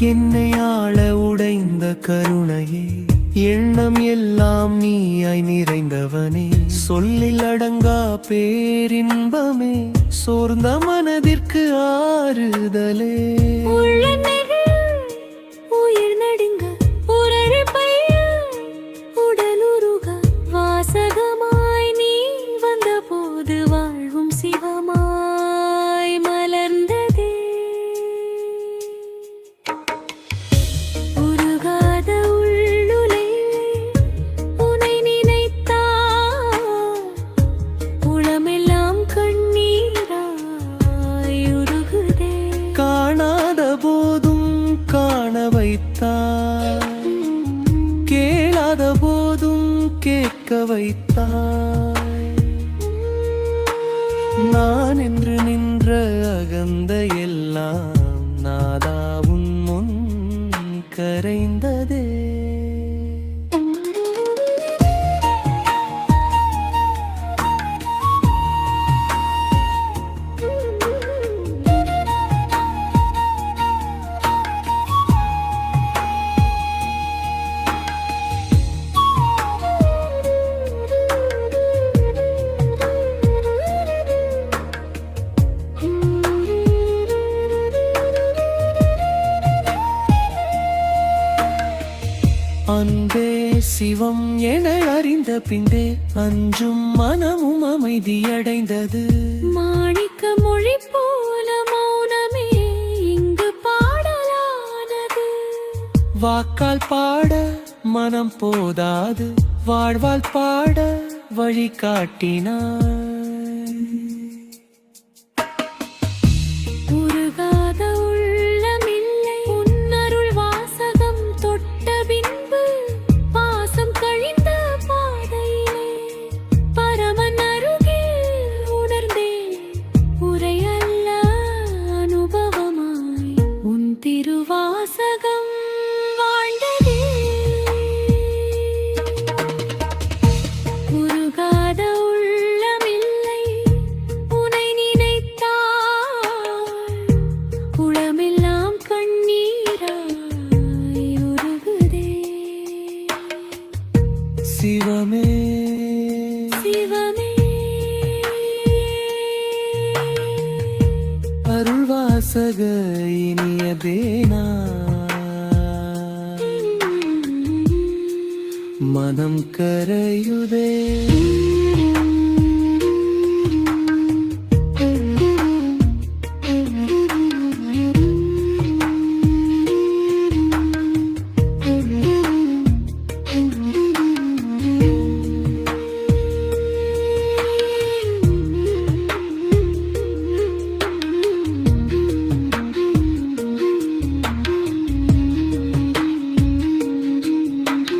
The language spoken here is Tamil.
என்னை ஆள உடைந்த கருணையே எண்ணம் எல்லாம் நீயாய் நிறைந்தவனே. சொல்லில் அடங்கா பேரின்பமே சோர்ந்த மனதிற்கு ஆறுதலே. வைத்தார். கேளாத போதும் கேட்க வைத்தாய். நான் என்று நின்ற அகந்த எல்லாம் நாதாவும் முன் கரைந்தது. சிவம் என அறிந்த பின்பே அஞ்சும் மனமும் அமைதியடைந்தது. மாணிக்க மொழி போல மௌனமே இங்கு பாடலானது. வாக்கால் பாட மனம் போதாது வாழ்வால் பாட வழி காட்டினாய் சிவமே. சிவமே. அருள்வாசக இனிய தேனா மனம் கரையுதே.